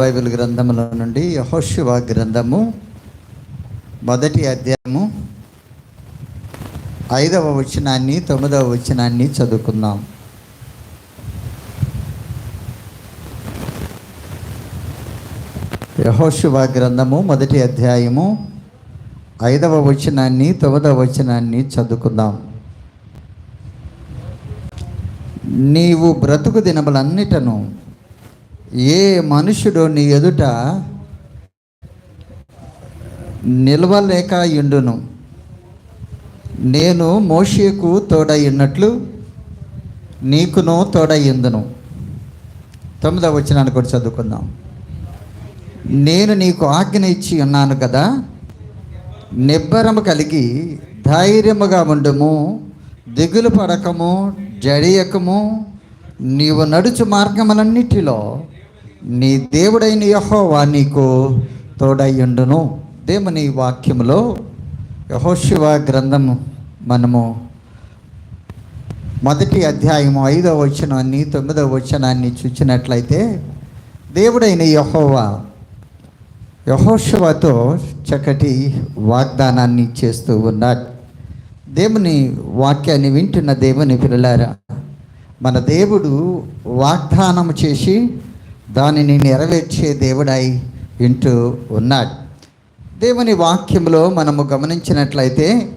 Bible గ్రంథములో నుండి యహోశివ గ్రంథము మొదటి అధ్యాయము ఐదవ వచనాన్ని తొమ్మిదవ వచనాన్ని చదువుకుందాం. యహోశివ గ్రంథము మొదటి అధ్యాయము ఐదవ వచనాన్ని తొమ్మిదవ వచనాన్ని చదువుకుందాం. నీవు బ్రతుకు దినములన్నిటను ఏ మనుషుడు నీ ఎదుట నిలవలేక ఇండును? నేను మోషేకు తోడయ్యున్నట్లు నీకును తోడయ్యిందును తొమ్మిదవ వచ్చినాన్ని కూడా చదువుకుందాం. నేను నీకు ఆజ్ఞ ఇచ్చి ఉన్నాను కదా నిబ్బరము కలిగి ధైర్యముగా ఉండము దిగులు పడకము జడియకము నీవు నడుచు మార్గములన్నిటిలో నీ దేవుడైన యహోవా నీకు తోడయ్యుండును. దేవుని వాక్యములో యహోశివ గ్రంథము మనము మొదటి అధ్యాయము ఐదవ వచనాన్ని తొమ్మిదవ వచనాన్ని చూచినట్లయితే దేవుడైన యహోవా యహోశివతో చక్కటి వాగ్దానాన్ని చేస్తూ ఉన్నాడు. దేవుని వాక్యాన్ని వింటున్న దేవుని పిల్లలారా మన దేవుడు వాగ్దానం చేసి దానిని నెరవేర్చే దేవుడై వింటూ ఉన్నాడు. దేవుని వాక్యంలో మనము గమనించినట్లయితే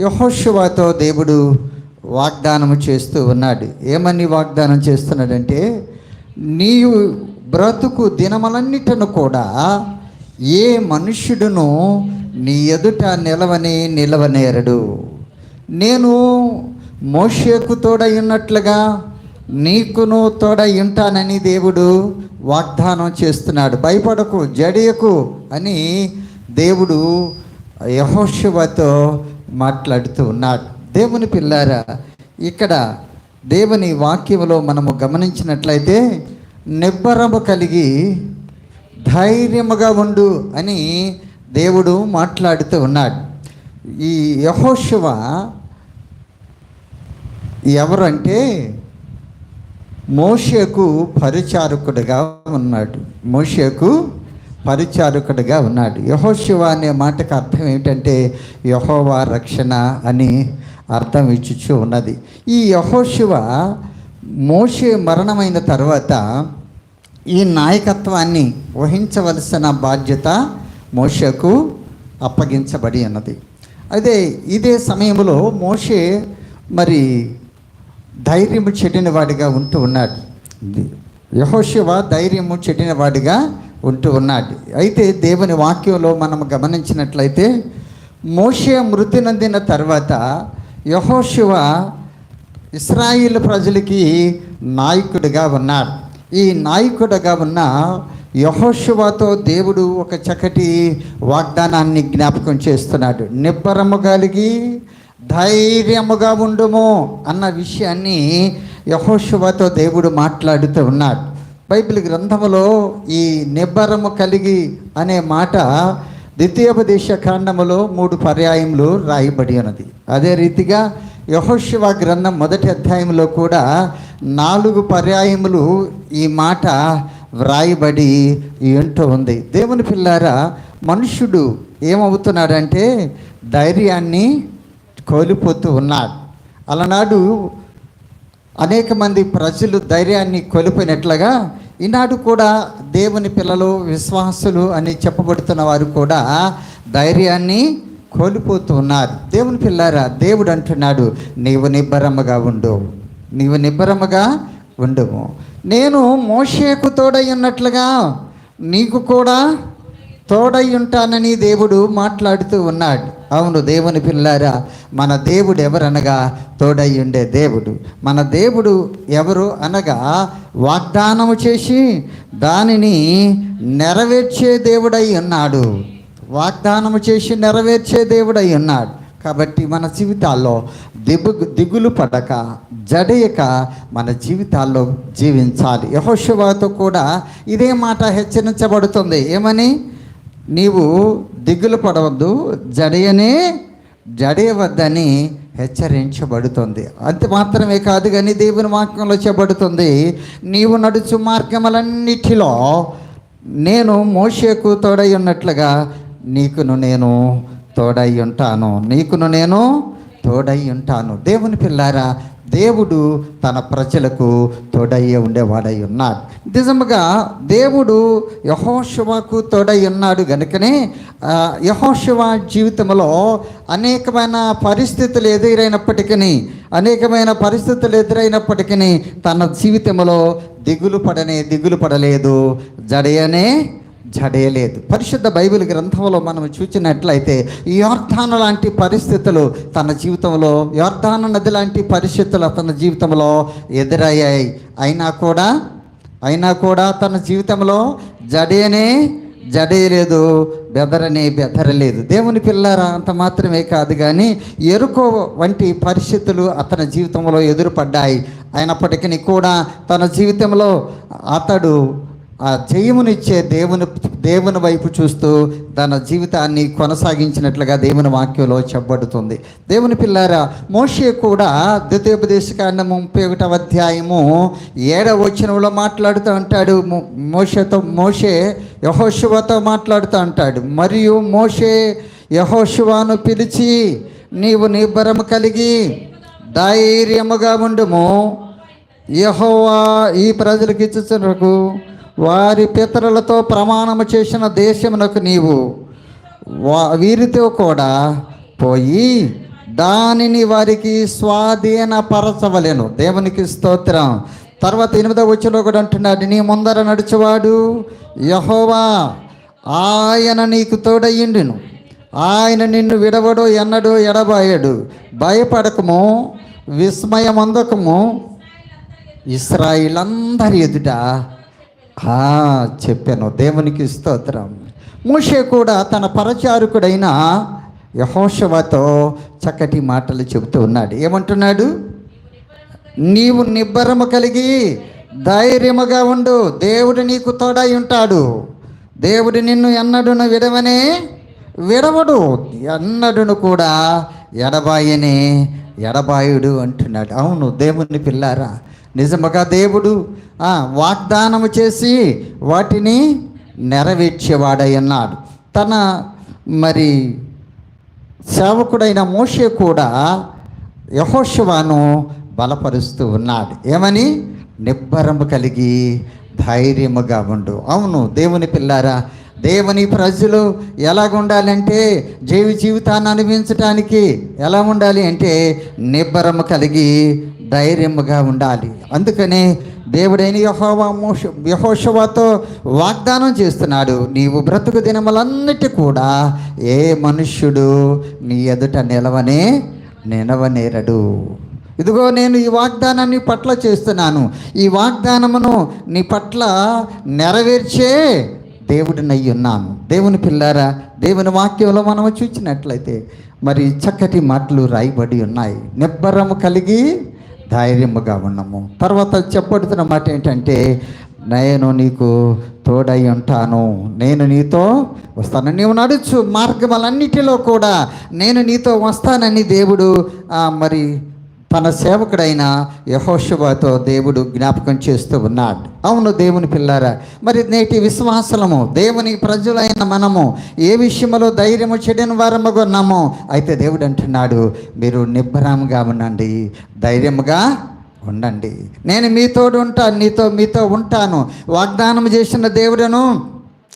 యహోశివాతో దేవుడు వాగ్దానం చేస్తూ ఉన్నాడు. ఏమని వాగ్దానం చేస్తున్నాడంటే నీవు బ్రతుకు దినములన్నిటను కూడా ఏ మనుష్యుడును నీ ఎదుట నిలవని నిలవనేరడు. నేను మోషేకు తోడై ఉన్నట్లుగా నీకును తోడ ఉంటానని దేవుడు వాగ్దానం చేస్తున్నాడు. భయపడకు జడియకు అని దేవుడు యహోశివతో మాట్లాడుతూ ఉన్నాడు. దేవుని పిల్లారా ఇక్కడ దేవుని వాక్యంలో మనము గమనించినట్లయితే నిబ్బరము కలిగి ధైర్యముగా ఉండు అని దేవుడు మాట్లాడుతూ ఉన్నాడు. ఈ యహోశివ ఎవరంటే మోషకు పరిచారకుడిగా ఉన్నాడు. మోషకు పరిచారకుడిగా ఉన్నాడు. యహోశివ అనే మాటకు అర్థం ఏమిటంటే యహోవా రక్షణ అని అర్థం ఇచ్చుచూ ఉన్నది. ఈ యహోశివ మోషే మరణమైన తర్వాత ఈ నాయకత్వాన్ని వహించవలసిన బాధ్యత మోషకు అప్పగించబడి ఉన్నది. అదే ఇదే సమయంలో మోషే మరి ధైర్యము చెడిన వాడిగా ఉంటూ ఉన్నాడు. యహోశివ ధైర్యము చెడిన వాడిగా ఉంటూ ఉన్నాడు. అయితే దేవుని వాక్యంలో మనం గమనించినట్లయితే మోషే మృతి నందిన తర్వాత యహోశివ ఇస్రాయిల్ ప్రజలకి నాయకుడిగా ఉన్నాడు ఈ నాయకుడిగా ఉన్న యహోశివతో దేవుడు ఒక చక్కటి వాగ్దానాన్ని జ్ఞాపకం చేస్తున్నాడు. నిబ్బరము కలిగి ధైర్యముగా ఉండుము అన్న విషయాన్ని యహోశివతో దేవుడు మాట్లాడుతూ ఉన్నాడు. బైబిల్ గ్రంథములో ఈ నిబ్బరము కలిగి అనే మాట ద్వితీయోపదేశ కాండములో మూడు పర్యాయములు రాయబడి ఉన్నది. అదే రీతిగా యహోశివ గ్రంథం మొదటి అధ్యాయంలో కూడా నాలుగు పర్యాయములు ఈ మాట వ్రాయబడి ఏంటో ఉంది. దేవుని పిల్లారా మనుషుడు ఏమవుతున్నాడంటే ధైర్యాన్ని కోల్పోతూ ఉన్నాడు అలనాడు అనేక మంది ప్రజలు ధైర్యాన్ని కోల్పోయినట్లుగా ఈనాడు కూడా దేవుని పిల్లలు విశ్వాసులు అని చెప్పబడుతున్న వారు కూడా ధైర్యాన్ని కోల్పోతూ ఉన్నారు. దేవుని పిల్లారా దేవుడు అంటున్నాడు నీవు నిబ్బరముగా ఉండు. నీవు నిబ్బరముగా ఉండము నేను మోషేకు తోడై ఉన్నట్లుగా నీకు కూడా తోడై ఉంటానని దేవుడు మాట్లాడుతూ ఉన్నాడు. అవును దేవుని పిల్లారా మన దేవుడు ఎవరనగా తోడై ఉండే దేవుడు. మన దేవుడు ఎవరు అనగా వాగ్దానము చేసి దానిని నెరవేర్చే దేవుడై ఉన్నాడు. వాగ్దానము చేసి నెరవేర్చే దేవుడై ఉన్నాడు. కాబట్టి మన జీవితాల్లో దిగు దిగులు పడక జడయక మన జీవితాల్లో జీవించాలి. యహోశివాతో కూడా ఇదే మాట హెచ్చరించబడుతుంది. ఏమని? నీవు దిగులు పడవద్దు జడయనే జడయవద్దని హెచ్చరించబడుతుంది. అంత మాత్రమే కాదు కానీ దేవుని వాక్యంలో చెప్పబడుతుంది నీవు నడుచు మార్గములన్నిటిలో నేను మోషేకు తోడై ఉన్నట్లుగా నీకును నేను తోడై ఉంటాను. నీకును నేను తోడై ఉంటాను. దేవుని పిల్లారా దేవుడు తన ప్రజలకు తోడయ్యే ఉండేవాడై ఉన్నాడు. నిజముగా దేవుడు యహోశివకు తోడై ఉన్నాడు గనుకనే యహోశివ జీవితంలో అనేకమైన పరిస్థితులు ఎదురైనప్పటికీ అనేకమైన పరిస్థితులు ఎదురైనప్పటికీ తన జీవితంలో దిగులు పడనే దిగులు పడలేదు. జడయనే జడేయలేదు పరిశుద్ధ బైబిల్ గ్రంథంలో మనం చూసినట్లయితే ఈ యోర్ధాను లాంటి పరిస్థితులు తన జీవితంలో యోర్ధాను నది లాంటి పరిస్థితులు తన జీవితంలో ఎదురయ్యాయి. అయినా కూడా అయినా కూడా తన జీవితంలో జడేనే జడేయలేదు బెదరనే బెదరలేదు. దేవుని పిల్లరా అంత మాత్రమే కాదు కానీ ఎరుకో వంటి పరిస్థితులు అతని జీవితంలో ఎదురుపడ్డాయి. అయినప్పటికీ కూడా తన జీవితంలో అతడు ఆ జయమునిచ్చే దేవుని దేవుని వైపు చూస్తూ తన జీవితాన్ని కొనసాగించినట్లుగా దేవుని వాక్యంలో చెప్పబడుతుంది. దేవుని పిల్లారా మోషే కూడా ద్వితీయోపదేశకాండ ముప్పై ఒకటవ అధ్యాయము ఏడవ వచనంలో మాట్లాడుతూ అంటాడు మోషతో మోషేతో మోషే యహోశివతో మాట్లాడుతూ అంటాడు మరియు మోషే యహోశివాను పిలిచి నీవు నిబ్బరము కలిగి ధైర్యముగా ఉండుము. యహోవా ఈ ప్రజలకు ఇచ్చుచునకు వారి పితరులతో ప్రమాణము చేసిన దేశమునకు నీవు వా వీరితో కూడా పోయి దానిని వారికి స్వాధీనపరచవలేను. దేవునికి స్తోత్రం. తర్వాత ఎనిమిదవ వచ్చిలో కూడా అంటున్నాడు నీ ముందర నడిచేవాడు యహోవా ఆయన నీకు తోడయ్యిండును. ఆయన నిన్ను విడవడు ఎన్నడు ఎడబాయడు. భయపడకము విస్మయమందకము. ఇస్రాయిలందరి ఎదుట చెప్పాను. దేవునికి స్తోత్రం. మోషే కూడా తన పరచారుకుడైన యహోషవతో చక్కటి మాటలు చెబుతూ ఉన్నాడు. ఏమంటున్నాడు? నీవు నిబ్బరము కలిగి ధైర్యముగా ఉండు. దేవుడు నీకు తోడై ఉంటాడు. దేవుడు నిన్ను ఎన్నడును విడవనే విడవడు. ఎన్నడును కూడా ఎడబాయని ఎడబాయుడు అంటున్నాడు. అవును దేవుని పిల్లారా నిజముగా దేవుడు వాగ్దానము చేసి వాటిని నెరవేర్చేవాడై అన్నాడు తన మరి సేవకుడైన మోషే కూడా యహోశవాను బలపరుస్తూ ఉన్నాడు. ఏమని? నిబ్బరము కలిగి ధైర్యముగా ఉండు. అవును దేవుని పిల్లారా దేవుని ప్రజలు ఎలాగుండాలంటే జీవి జీవితాన్ని అనుభవించటానికి ఎలా ఉండాలి అంటే నిబ్బరము కలిగి ధైర్యముగా ఉండాలి. అందుకనే దేవుడైన యహోవా మోష యహోషవాతో వాగ్దానం చేస్తున్నాడు. నీవు బ్రతుకు దినములన్నిటి కూడా ఏ మనుష్యుడు నీ ఎదుట నిలవనే నిలవనేరడు. ఇదిగో నేను ఈ వాగ్దానాన్ని పట్ల చేస్తున్నాను. ఈ వాగ్దానమును నీ పట్ల నెరవేర్చే దేవుడినై ఉన్నాను. దేవుని పిల్లారా దేవుని వాక్యంలో మనం చూసినట్లయితే మరి చక్కటి మాటలు రాయబడి ఉన్నాయి. నిబ్బరము కలిగి ధైర్యముగా ఉన్నాము. తర్వాత చెప్పబడుతున్న మాట ఏంటంటే నేను నీకు తోడై ఉంటాను. నేను నీతో వస్తాను నీవు నడుచు. మార్గములన్నిటిలో కూడా నేను నీతో వస్తానని దేవుడు మరి తన సేవకుడైన యహోశుభతో దేవుడు జ్ఞాపకం చేస్తూ ఉన్నాడు. అవును దేవుని పిల్లారా మరి నేటి విశ్వాసలము దేవుని ప్రజలైన మనము ఏ విషయంలో ధైర్యము చెడిన వారముగా అయితే దేవుడు అంటున్నాడు మీరు నిబ్బరాముగా ఉండండి ధైర్యముగా ఉండండి. నేను మీతోడు ఉంటాను నీతో మీతో ఉంటాను. వాగ్దానం చేసిన దేవుడను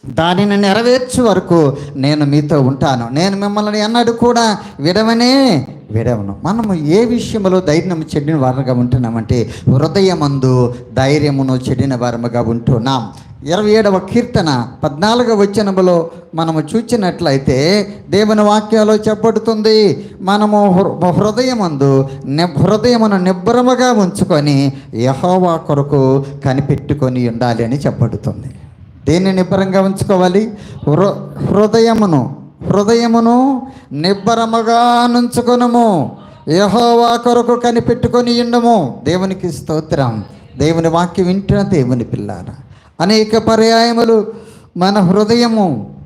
దానిని నెరవేర్చు వరకు నేను మీతో ఉంటాను. నేను మిమ్మల్ని అన్నాడు కూడా విడవనే విడవను. మనము ఏ విషయంలో ధైర్యం చెడిన వారముగా ఉంటున్నామంటే హృదయమందు ధైర్యమును చెడిన వారముగా ఉంటున్నాం. ఇరవై ఏడవ కీర్తన పద్నాలుగవ వచనములో మనము చూచినట్లయితే దేవుని వాక్యాలు చెప్పబడుతుంది. మనము హృ- హృదయమందు ని హృదయమును నిబ్బరముగా ఉంచుకొని యహోవా కొరకు కనిపెట్టుకొని ఉండాలి అని చెప్పబడుతుంది. దేన్ని నిబ్బరంగా ఉంచుకోవాలి? హృ హృదయమును. హృదయమును నిబ్బరముగా నుంచుకునము. యహోవా కొరకు కనిపెట్టుకొని ఉండము. దేవునికి స్తోత్రం. దేవుని వాక్యం వింటున్న దేవుని పిల్లార అనేక పర్యాయములు మన హృదయము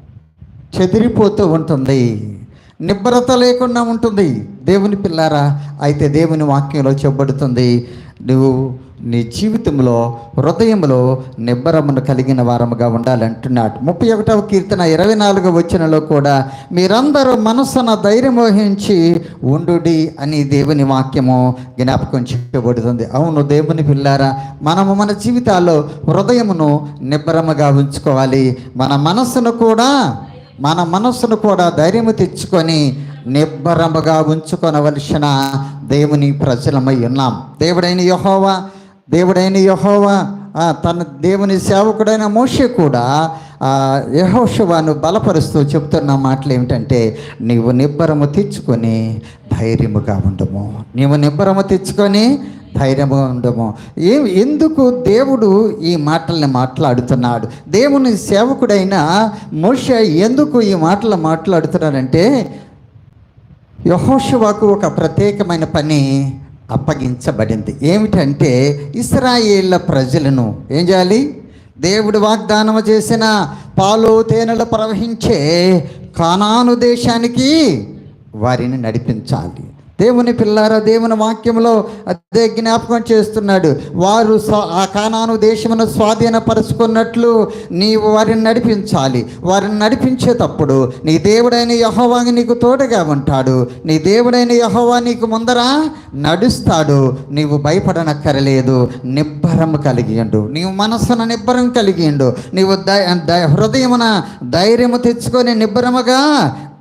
చెదిరిపోతూ ఉంటుంది. నిబ్రత లేకుండా ఉంటుంది. దేవుని పిల్లారా అయితే దేవుని వాక్యంలో చెప్పబడుతుంది నువ్వు నీ జీవితంలో హృదయంలో నిబ్బరమును కలిగిన వారముగా ఉండాలంటున్నాడు ముప్పై ఒకటవ కీర్తన ఇరవై నాలుగవ వచ్చినలో కూడా మీరందరూ మనస్సున ధైర్యం వహించి ఉండుడి అని దేవుని వాక్యము జ్ఞాపకం చెప్పబడుతుంది అవును దేవుని పిల్లారా మనము మన జీవితాల్లో హృదయమును నిబ్బరముగా ఉంచుకోవాలి. మన మనస్సును కూడా మన మనస్సును కూడా ధైర్యము తెచ్చుకొని నిబ్బరముగా ఉంచుకొనవలసిన దేవుని ప్రజలమై ఉన్నాం. దేవుడైన యహోవా దేవుడైన యహోవా తన దేవుని సేవకుడైన మోషే కూడా యహోషవాను బలపరుస్తూ చెప్తున్న మాటలు ఏమిటంటే నీవు నిబ్బరము తెచ్చుకొని ధైర్యముగా ఉండము. నీవు నిబ్బరము తెచ్చుకొని ధైర్యము ఉండము. ఏ ఎందుకు దేవుడు ఈ మాటల్ని మాట్లాడుతున్నాడు? దేవుని సేవకుడైన మోష ఎందుకు ఈ మాటలు మాట్లాడుతున్నాడంటే యహోషువాకు ఒక ప్రత్యేకమైన పని అప్పగించబడింది. ఏమిటంటే ఇస్రాయేళ్ళ ప్రజలను ఏం చేయాలి? దేవుడు వాగ్దానం చేసిన పాలు తేనెలు ప్రవహించే కానాను దేశానికి వారిని నడిపించాలి. దేవుని పిల్లారా దేవుని వాక్యంలో అదే జ్ఞాపకం చేస్తున్నాడు. వారు ఆ కానాను దేశమును స్వాధీనపరుచుకున్నట్లు నీవు వారిని నడిపించాలి. వారిని నడిపించేటప్పుడు నీ దేవుడైన యహోవా నీకు తోడుగా ఉంటాడు. నీ దేవుడైన యహోవా నీకు ముందర నడుస్తాడు. నీవు భయపడనక్కరలేదు. నిబ్బరం కలిగిండు నీవు మనస్సున నిబ్బరం కలిగిండు నీవు ధై హృదయమున ధైర్యము తెచ్చుకొని నిబ్బరముగా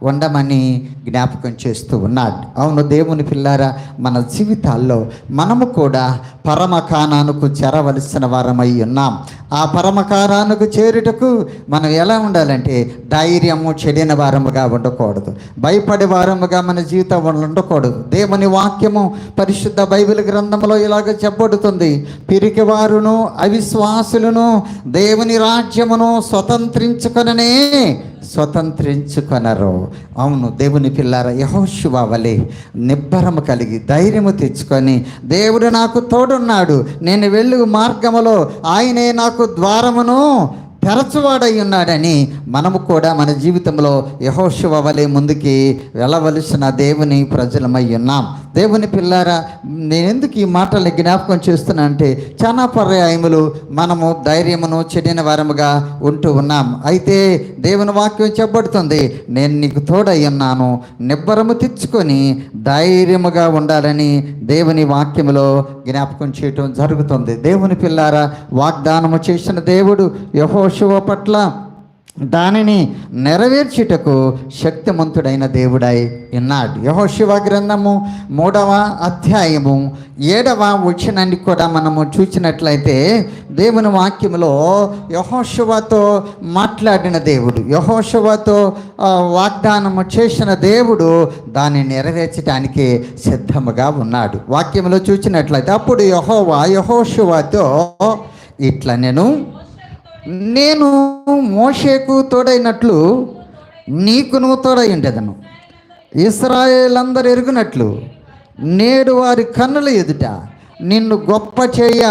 ఉండమని జ్ఞాపకం చేస్తూ ఉన్నాడు. అవును దేవుని పిల్లారా మన జీవితాల్లో మనము కూడా పరమకానానికి చేరవలసిన వారమై ఉన్నాం. ఆ పరమకారానికి చేరుటకు మనం ఎలా ఉండాలంటే ధైర్యము చెడిన వారముగా ఉండకూడదు. భయపడే వారముగా మన జీవితం ఉండకూడదు. దేవుని వాక్యము పరిశుద్ధ బైబిల్ గ్రంథంలో ఇలాగ చెప్పబడుతుంది. పిరికి వారును అవిశ్వాసులను దేవుని రాజ్యమును స్వతంత్రించుకొననే స్వతంత్రించుకొనరు. అవును దేవుని పిల్లార యహోశివ వలె నిబ్బరము కలిగి ధైర్యము తెచ్చుకొని దేవుడు నాకు తోడు తోడున్నాడు నేను వెళ్ళు మార్గములో ఆయనే నాకు ద్వారమును తెరచువాడై ఉన్నాడని మనము కూడా మన జీవితంలో యహోశివ వలె ముందుకి వెళ్ళవలసిన దేవుని ప్రజలమై ఉన్నాం. దేవుని పిల్లారా నేను ఎందుకు ఈ మాటల్ని జ్ఞాపకం చేస్తున్నా అంటే చాలా పర్యాయములు మనము ధైర్యమును చెడిన వారముగా ఉంటూ ఉన్నాం. అయితే దేవుని వాక్యం చెప్పబడుతుంది నేను నీకు తోడై ఉన్నాను నిబ్బరము తెచ్చుకొని ధైర్యముగా ఉండాలని దేవుని వాక్యములో జ్ఞాపకం చేయటం జరుగుతుంది. దేవుని పిల్లారా వాగ్దానము చేసిన దేవుడు యహోశివ పట్ల దానిని నెరవేర్చుటకు శక్తిమంతుడైన దేవుడై ఉన్నాడు. యహోశివ గ్రంథము మూడవ అధ్యాయము ఏడవ వచనాన్ని కూడా మనము చూసినట్లయితే దేవుని వాక్యంలో యహోశివతో మాట్లాడిన దేవుడు యహోశివతో వాగ్దానము చేసిన దేవుడు దాన్ని నెరవేర్చడానికి సిద్ధముగా ఉన్నాడు. వాక్యంలో చూసినట్లయితే అప్పుడు యహోవా యహోశివతో ఇట్లా నేను నేను మోషేకు తోడైనట్లు నీకు నువ్వు తోడై ఉండేదను ఇస్రాయేల్ అందరు ఎరుగునట్లు నేడు వారి కన్నుల ఎదుట నిన్ను గొప్ప చేయ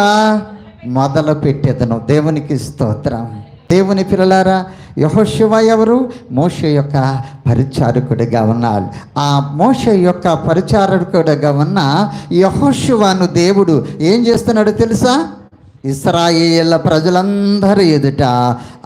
మొదలు పెట్టేదను దేవునికి స్తోత్రం. దేవుని పిల్లలారా యహోశివ ఎవరు? మోష యొక్క పరిచారకుడిగా ఉన్నాడు. ఆ మోష యొక్క పరిచారకుడిగా ఉన్న యహోశివాను దేవుడు ఏం చేస్తున్నాడు తెలుసా? ఇస్రాయేళ్ళ ప్రజలందరి ఎదుట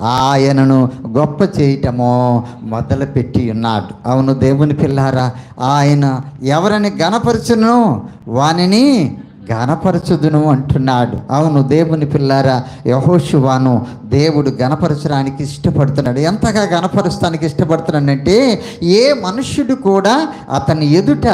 ఆయనను గొప్ప చేయటము మొదలుపెట్టి ఉన్నాడు. అవును దేవుని పిల్లారా ఆయన ఎవరిని గణపరచును వానిని గణపరచుదును అంటున్నాడు. అవును దేవుని పిల్లారా యహోశివాను దేవుడు గణపరచడానికి ఇష్టపడుతున్నాడు. ఎంతగా గణపరచడానికి ఇష్టపడుతున్నాడంటే ఏ మనుష్యుడు కూడా అతని ఎదుట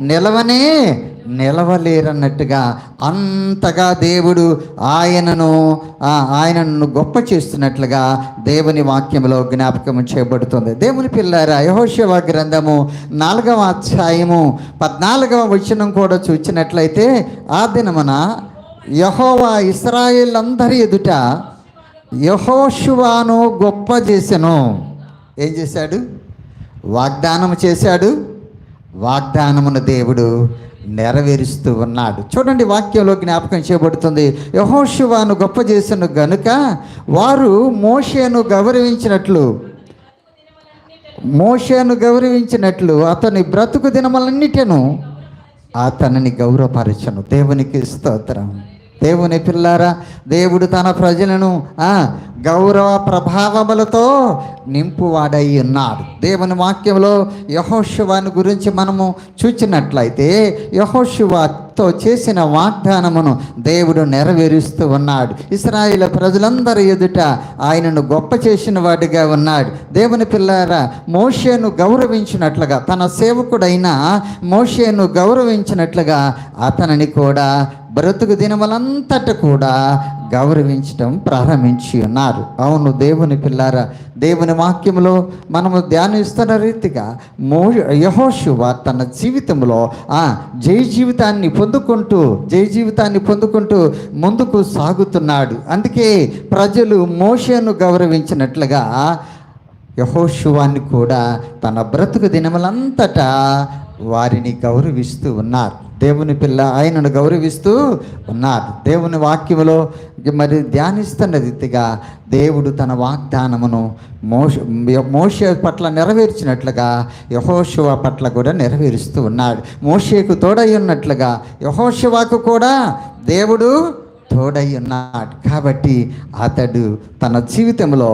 నిలవనే నిలవలేరన్నట్టుగా అంతగా దేవుడు ఆయనను ఆయనను గొప్ప చేస్తున్నట్లుగా దేవుని వాక్యంలో జ్ఞాపకం చేయబడుతుంది. దేవుని పిల్లారా యహోశివ గ్రంథము నాలుగవ అధ్యాయము పద్నాలుగవ వచనం కూడా చూచినట్లయితే ఆ దినమున యహోవా ఇస్రాయేల్ అందరి ఎదుట యహోశువాను గొప్ప చేసెను. ఏం చేశాడు? వాగ్దానం చేశాడు. వాగ్దానమున దేవుడు నెరవేరుస్తూ ఉన్నాడు. చూడండి వాక్యంలో జ్ఞాపకం చేయబడుతుంది. యహోశివాను గొప్ప చేసిన గనుక వారు మోషేను గౌరవించినట్లు మోషేను గౌరవించినట్లు అతని బ్రతుకు దినములన్నిటిను అతనిని గౌరవపరచను. దేవునికి స్తోత్రం. దేవుని పిల్లారా దేవుడు తన ప్రజలను గౌరవ ప్రభావములతో నింపువాడై ఉన్నాడు. దేవుని వాక్యంలో యహోశివాని గురించి మనము చూచినట్లయితే యహోశివాతో చేసిన వాగ్దానమును దేవుడు నెరవేరుస్తూ ఉన్నాడు. ఇస్రాయిల ప్రజలందరి ఎదుట ఆయనను గొప్ప చేసిన వాడిగా ఉన్నాడు. దేవుని పిల్లారా మోషేను గౌరవించినట్లుగా తన సేవకుడైన మోషేను గౌరవించినట్లుగా అతనిని కూడా బ్రతుకు దినములంతట కూడా గౌరవించడం ప్రారంభించి ఉన్నారు. అవును దేవుని పిల్లారా దేవుని వాక్యంలో మనము ధ్యానిస్తున్న రీతిగా మో యహోశివ తన జీవితంలో ఆ జై జీవితాన్ని పొందుకుంటూ జై జీవితాన్ని పొందుకుంటూ ముందుకు సాగుతున్నాడు. అందుకే ప్రజలు మోషేను గౌరవించినట్లుగా యహోశివాన్ని కూడా తన బ్రతుకు దినములంతటా వారిని గౌరవిస్తూ ఉన్నారు. దేవుని పిల్ల ఆయనను గౌరవిస్తూ ఉన్నారు దేవుని వాక్యములో మరి ధ్యానిస్తున్న రీతిగా దేవుడు తన వాగ్దానమును మోష మోషే పట్ల నెరవేర్చినట్లుగా యహోశివ పట్ల కూడా నెరవేరుస్తూ ఉన్నాడు. మోషేకు తోడై ఉన్నట్లుగా యహోశివాకు కూడా దేవుడు తోడై ఉన్నాడు. కాబట్టి అతడు తన జీవితంలో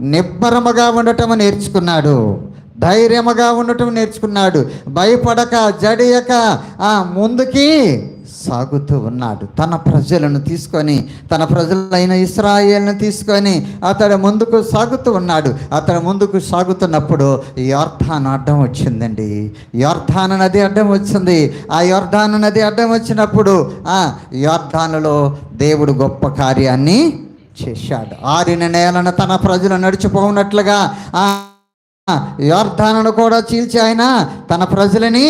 నిబ్బరముగా ఉండటం నేర్చుకున్నాడు. ధైర్యముగా ఉండటం నేర్చుకున్నాడు. భయపడక జడియక ఆ ముందుకి సాగుతూ ఉన్నాడు. తన ప్రజలను తీసుకొని తన ప్రజలైన ఇస్రాయేల్ను తీసుకొని అతడు ముందుకు సాగుతూ ఉన్నాడు. అతడు ముందుకు సాగుతున్నప్పుడు యోర్ధాన్ అడ్డం వచ్చిందండి. యార్థాన్ నది అడ్డం వచ్చింది. ఆ యార్థాన్ నది అడ్డం వచ్చినప్పుడు ఆ యోర్ధానులో దేవుడు గొప్ప కార్యాన్ని చేశాడు. ఆరిన నేలను తన ప్రజలు నడిచిపోనట్లుగా ఆ యోర్ధానను కూడా చీల్చి ఆయన తన ప్రజలని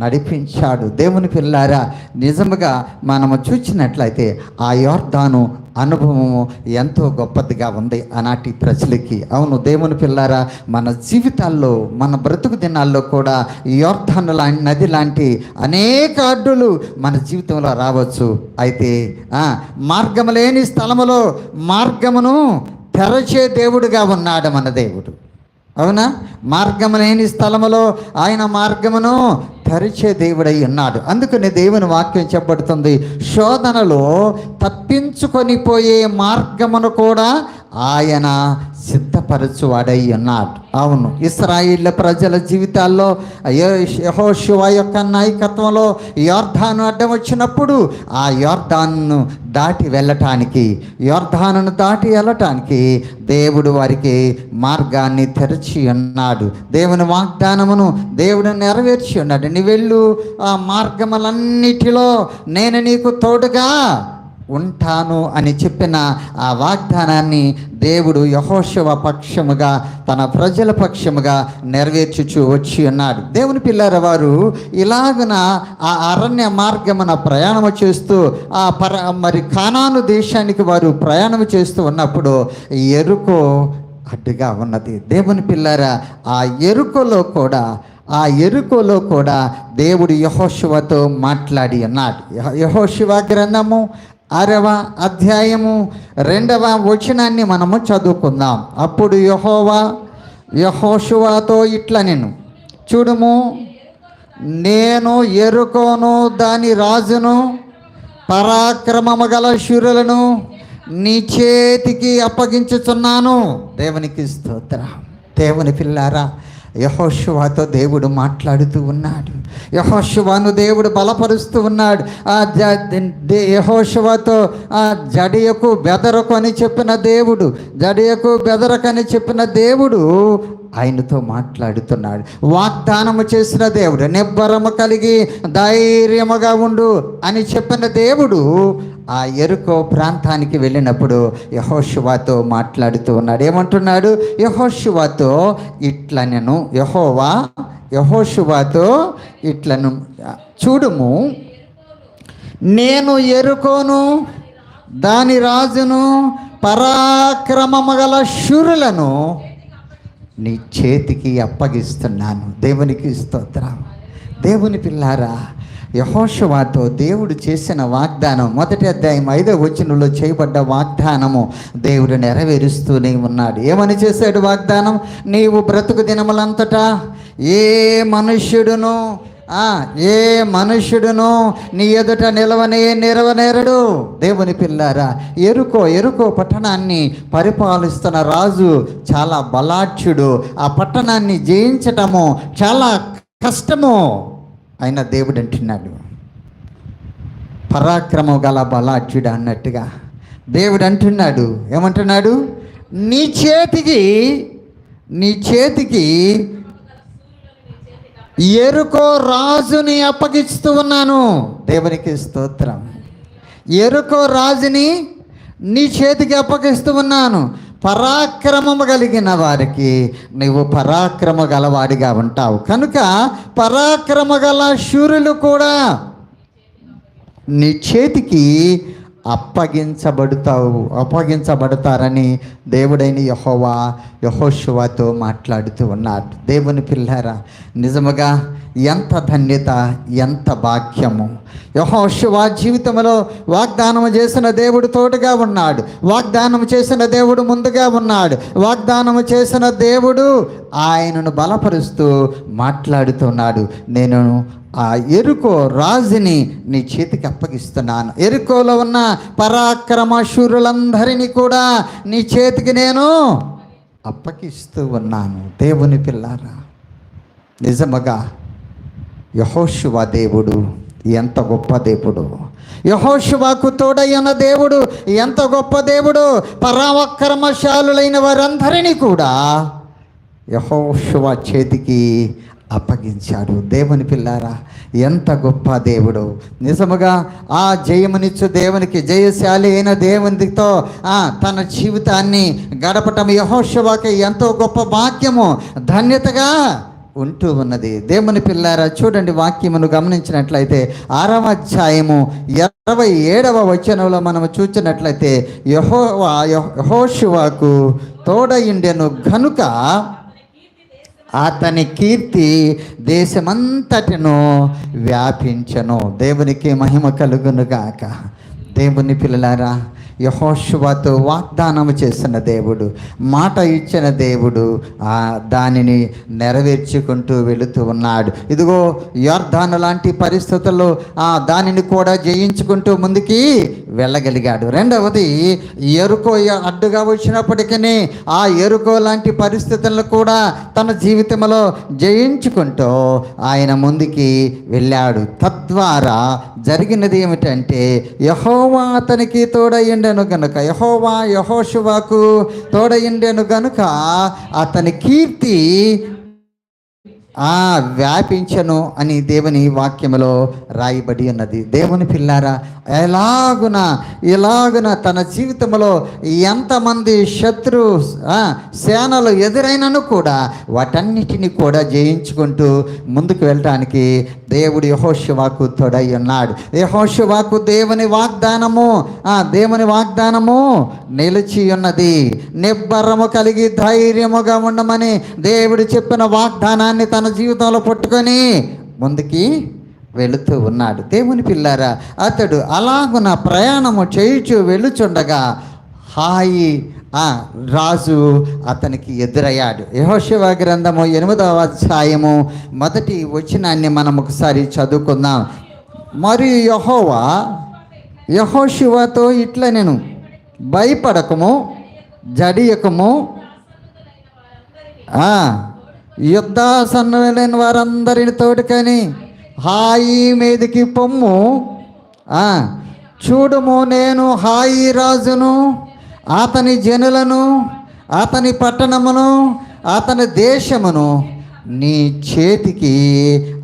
నడిపించాడు. దేవుని పిల్లారా నిజముగా మనము చూచినట్లయితే ఆ యోర్ధాను అనుభవము ఎంతో గొప్పదిగా ఉంది ఆనాటి ప్రజలకి. అవును దేవుని పిల్లారా మన జీవితాల్లో మన బ్రతుకు దినాల్లో కూడా యోర్ధాను లాంటి నది లాంటి అనేక అడ్డులు మన జీవితంలో రావచ్చు. అయితే మార్గము లేని స్థలములో మార్గమును తెరచే దేవుడుగా ఉన్నాడు మన దేవుడు. అవునా? మార్గము లేని స్థలములో ఆయన మార్గమును తరిచే దేవుడై ఉన్నాడు. అందుకని దేవుని వాక్యం చెప్పబడుతుంది శోధనలో తప్పించుకొని పోయే మార్గమును కూడా ఆయన సిద్ధపరచువాడై ఉన్నాడు అవును ఇస్రాయిల్ ప్రజల జీవితాల్లో యహోశివ యొక్క నాయకత్వంలో యోర్ధాను అడ్డం వచ్చినప్పుడు ఆ యోర్ధాన్ను దాటి వెళ్ళటానికి యోర్ధానును దాటి వెళ్ళటానికి దేవుడు వారికి మార్గాన్ని తెరిచి ఉన్నాడు దేవుని వాగ్దానమును దేవుడు నెరవేర్చి ఉన్నాడు నీ వెళ్ళు ఆ మార్గములన్నిటిలో నేను నీకు తోడుగా ఉంటాను అని చెప్పిన ఆ వాగ్దానాన్ని దేవుడు యహోశవ పక్షముగా తన ప్రజల పక్షముగా నెరవేర్చుచు వచ్చి ఉన్నాడు. దేవుని పిల్లల వారు ఇలాగున ఆ అరణ్య మార్గమున ప్రయాణము చేస్తూ ఆ పర మరి కానాను దేశానికి వారు ప్రయాణం చేస్తూ ఉన్నప్పుడు ఎరుకో అడ్డుగా ఉన్నది. దేవుని పిల్లారా ఆ ఎరుకలో కూడా ఆ ఎరుకలో కూడా దేవుడు యహోశివతో మాట్లాడి అన్నాడు యహోశివ గ్రంథము ఆరవ అధ్యాయము రెండవ వచనాన్ని మనము చదువుకుందాం. అప్పుడు యహోవా యహోషువాతో ఇట్లా నేను చూడుము నేను ఎరుకోను దాని రాజును పరాక్రమము గల శూరులను నీ చేతికి అప్పగించుచున్నాను. దేవునికి స్తోత్ర. దేవుని పిల్లారా యహోశువాతో దేవుడు మాట్లాడుతూ ఉన్నాడు. యహోశువాను దేవుడు బలపరుస్తూ ఉన్నాడు. ఆ జ ఆ జడియకు బెదరకు అని చెప్పిన దేవుడు జడియకు బెదరకని చెప్పిన దేవుడు ఆయనతో మాట్లాడుతున్నాడు. వాగ్దానము చేసిన దేవుడు నిబ్బరము కలిగి ధైర్యముగా ఉండు అని చెప్పిన దేవుడు ఆ ఎరుకో ప్రాంతానికి వెళ్ళినప్పుడు యహోశివాతో మాట్లాడుతూ ఉన్నాడు. ఏమంటున్నాడు? యహోశివాతో ఇట్లా నేను యహోవా యహోశివాతో ఇట్లను చూడుము నేను ఎరుకోను దాని రాజును పరాక్రమము గల శూరులను నీ చేతికి అప్పగిస్తున్నాను. దేవునికి స్తోత్రం. దేవుని పిల్లారా యహోషువాతో దేవుడు చేసిన వాగ్దానం మొదటి అధ్యాయం ఐదో వచనంలో చేయబడ్డ వాగ్దానము దేవుడు నెరవేరుస్తూనే ఉన్నాడు. ఏమని చేశాడు వాగ్దానం? నీవు బ్రతుకు దినములంతటా ఏ మనుష్యుడును ఆ, ఏ మనుష్యుడును నీ ఎదుట నిలవనే నిలవనేరడు? దేవుని పిల్లారా ఎరుకో ఎరుకో పట్టణాన్ని పరిపాలిస్తున్న రాజు చాలా బలాఢ్యుడు. ఆ పట్టణాన్ని జయించటము చాలా కష్టము. ఆయన దేవుడు అంటున్నాడు పరాక్రమం గల బలాఢ్యుడు అన్నట్టుగా. దేవుడు అంటున్నాడు ఏమంటున్నాడు? నీ చేతికి నీ చేతికి ఎరుకో రాజుని అప్పగిస్తూ ఉన్నాను. దేవునికి స్తోత్రం. ఎరుకో రాజుని నీ చేతికి అప్పగిస్తూ ఉన్నాను. పరాక్రమము కలిగిన వారికి నువ్వు పరాక్రమ గలవాడిగా ఉంటావు. కనుక పరాక్రమ గల శూరులు కూడా నీ చేతికి అప్పగించబడతావు అప్పగించబడతారని దేవుడైన యహోవా యహోశువాతో మాట్లాడుతూ ఉన్నాడు. దేవుని పిల్లారా నిజముగా ఎంత ధన్యత ఎంత భాగ్యము. యహోశివ జీవితంలో వాగ్దానం చేసిన దేవుడు తోడుగా ఉన్నాడు. వాగ్దానం చేసిన దేవుడు ముందుగా ఉన్నాడు. వాగ్దానం చేసిన దేవుడు ఆయనను బలపరుస్తూ మాట్లాడుతున్నాడు. నేను ఆ ఎరుకో రాజుని నీ చేతికి అప్పగిస్తున్నాను. ఎరుకోలో ఉన్న పరాక్రమశూరులందరినీ కూడా నీ చేతికి నేను అప్పగిస్తూ ఉన్నాను. దేవుని పిల్లారా నిజముగా యహోశివ దేవుడు ఎంత గొప్ప దేవుడు. యహోశివాకు తోడయ్యన దేవుడు ఎంత గొప్ప దేవుడు. పరావక్రమశాలులైన వారందరినీ కూడా యహోశివ చేతికి అప్పగించాడు. దేవుని పిల్లారా ఎంత గొప్ప దేవుడు. నిజముగా ఆ జయమునిచ్చు దేవునికి జయశాలి అయిన దేవునితో ఆ తన జీవితాన్ని గడపటం యహోశివాకి ఎంతో గొప్ప భాగ్యము ధన్యతగా ఉంటూ ఉన్నది. దేవుని పిల్లారా చూడండి వాక్యమును గమనించినట్లయితే ఆరవ అధ్యాయము ఇరవై ఏడవ వచనంలో మనము చూచినట్లయితే యహోవా యహోశువాకు తోడయుండెను గనుక అతని కీర్తి దేశమంతటిను వ్యాపించను. దేవునికి మహిమ కలుగునుగాక. దేవుని పిల్లలారా యహోశువతో వాగ్దానం చేసిన దేవుడు మాట ఇచ్చిన దేవుడు దానిని నెరవేర్చుకుంటూ వెళుతూ ఉన్నాడు. ఇదిగో యోర్ధాను లాంటి పరిస్థితుల్లో ఆ దానిని కూడా జయించుకుంటూ ముందుకి వెళ్ళగలిగాడు. రెండవది ఎరుకో అడ్డుగా వచ్చినప్పటికీ ఆ ఎరుకో లాంటి పరిస్థితులను కూడా తన జీవితంలో జయించుకుంటూ ఆయన ముందుకి వెళ్ళాడు. తద్వారా జరిగినది ఏమిటంటే యహోవా అతనికి తోడయ్యండి తోడయ్యండెను గనుక యహోవా యహోశివాకు తోడయ్యండెను గనుక అతని కీర్తి ఆ వ్యాపించను అని దేవుని వాక్యములో రాయబడి ఉన్నది. దేవుని పిల్లారా ఎలాగున ఇలాగున తన జీవితంలో ఎంతమంది శత్రు ఆ, సేనలు ఎదురైనను కూడా వాటన్నిటిని కూడా జయించుకుంటూ ముందుకు వెళ్ళటానికి దేవుడు యహోశివాకు తొడై ఉన్నాడు. యహోశివాకు దేవుని వాగ్దానము ఆ దేవుని వాగ్దానము నిలిచి ఉన్నది. నిబ్బరము కలిగి ధైర్యముగా ఉండమని దేవుడు చెప్పిన వాగ్దానాన్ని తన జీవితంలో పట్టుకొని ముందుకి వెళుతూ ఉన్నాడు. దేవుని పిల్లారా అతడు అలాగున ప్రయాణము చేయుచు వెళ్ళుచుండగా హాయి ఆ రాజు అతనికి ఎదురయ్యాడు. యహోశివ గ్రంథము ఎనిమిదవ అధ్యాయము మొదటి వచనాన్ని మనం ఒకసారి చదువుకుందాం. మరియు యహోవా యహోశివతో ఇట్లా నేను భయపడకము జడియకము ఆ, యుద్ధాసన్నలైన వారందరిని తోడుకని హాయి మీదకి పొమ్ము. చూడము చూడుము నేను హాయి రాజును అతని జనులను అతని పట్టణమును అతని దేశమును. నీ చేతికి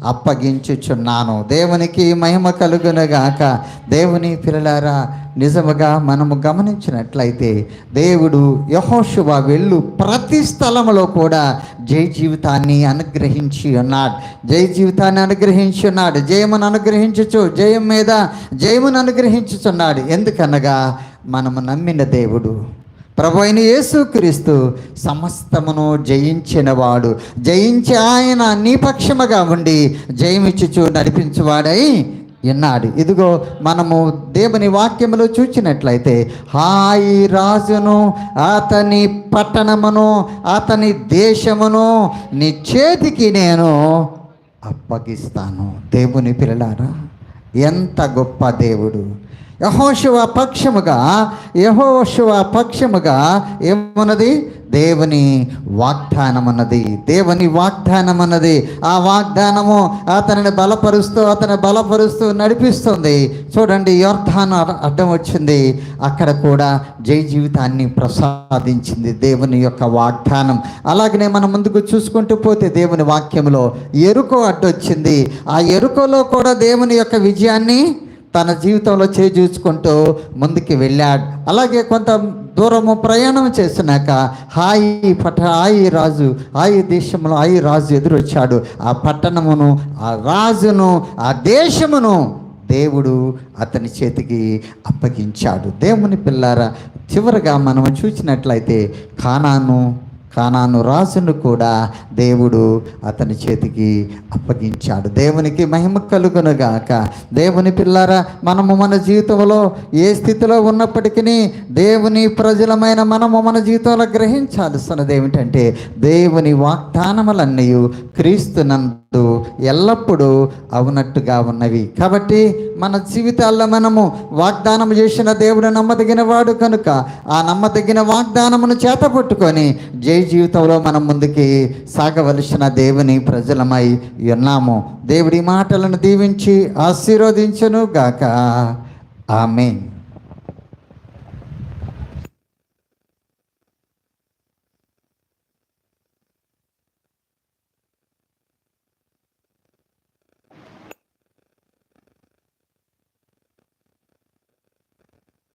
అప్పగించుచున్నాను. దేవునికి మహిమ కలుగునగాక. దేవుని పిల్లలారా నిజముగా మనము గమనించినట్లయితే దేవుడు యహోశువ వెళ్ళు ప్రతి స్థలంలో కూడా జై జీవితాన్ని అనుగ్రహించి ఉన్నాడు. జై జీవితాన్ని అనుగ్రహించి ఉన్నాడు. జయమును అనుగ్రహించుచు జయం మీద జయమును అనుగ్రహించుచున్నాడు. ఎందుకనగా మనము నమ్మిన దేవుడు ప్రభు అయిన యేసుక్రీస్తు సమస్తమును జయించినవాడు జయించి ఆయన నీ పక్షముగా ఉండి జయమిచ్చుచు నడిపించువాడై విన్నాడు ఇదిగో మనము దేవుని వాక్యములో చూచినట్లయితే హాయి రాజును అతని పట్టణమును అతని దేశమును నీ చేతికి నేను అప్పగిస్తాను. దేవుని పిల్లలారా ఎంత గొప్ప దేవుడు. యహోశివ పక్షముగా యహోశివ పక్షముగా ఏమున్నది? దేవుని వాగ్దానం అన్నది దేవుని వాగ్దానం అన్నది ఆ వాగ్దానము అతనిని బలపరుస్తూ అతని బలపరుస్తూ నడిపిస్తుంది. చూడండి యోర్ధాను అడ్డం వచ్చింది. అక్కడ కూడా జై జీవితాన్ని ప్రసాదించింది దేవుని యొక్క వాగ్దానం. అలాగనే మనం ముందుకు చూసుకుంటూ పోతే దేవుని వాక్యంలో ఎరుకో అడ్డొచ్చింది. ఆ ఎరుకలో కూడా దేవుని యొక్క విజయాన్ని తన జీవితంలో చేజూచుకుంటూ ముందుకు వెళ్ళాడు. అలాగే కొంత దూరము ప్రయాణం చేసినాక హాయి పట హాయి రాజు హాయి దేశంలో హాయి రాజు ఎదురొచ్చాడు. ఆ పట్టణమును ఆ రాజును ఆ దేశమును దేవుడు అతని చేతికి అప్పగించాడు. దేవుని పిల్లారా చివరగా మనం చూసినట్లయితే ఖానాను కానాను రాజును కూడా దేవుడు అతని చేతికి అప్పగించాడు. దేవునికి మహిమ కలుగునుగాక. దేవుని పిల్లారా మనము మన జీవితంలో ఏ స్థితిలో ఉన్నప్పటికీ దేవుని ప్రజలమైన మనము మన జీవితంలో గ్రహించాల్సినది ఏమిటంటే దేవుని వాగ్దానములన్నీ క్రీస్తునందు ఎల్లప్పుడూ అవునట్టుగా ఉన్నవి. కాబట్టి మన జీవితాల్లో మనము వాగ్దానం చేసిన దేవుడు నమ్మదగిన వాడు కనుక ఆ నమ్మదగిన వాగ్దానమును చేతపట్టుకొని జై జీవితంలో మనం ముందుకి సాగవలసిన దేవుని ప్రజలమై ఉన్నాము. దేవుడి మాటలను దీవించి ఆశీర్వదించను గాక ఆమెన్.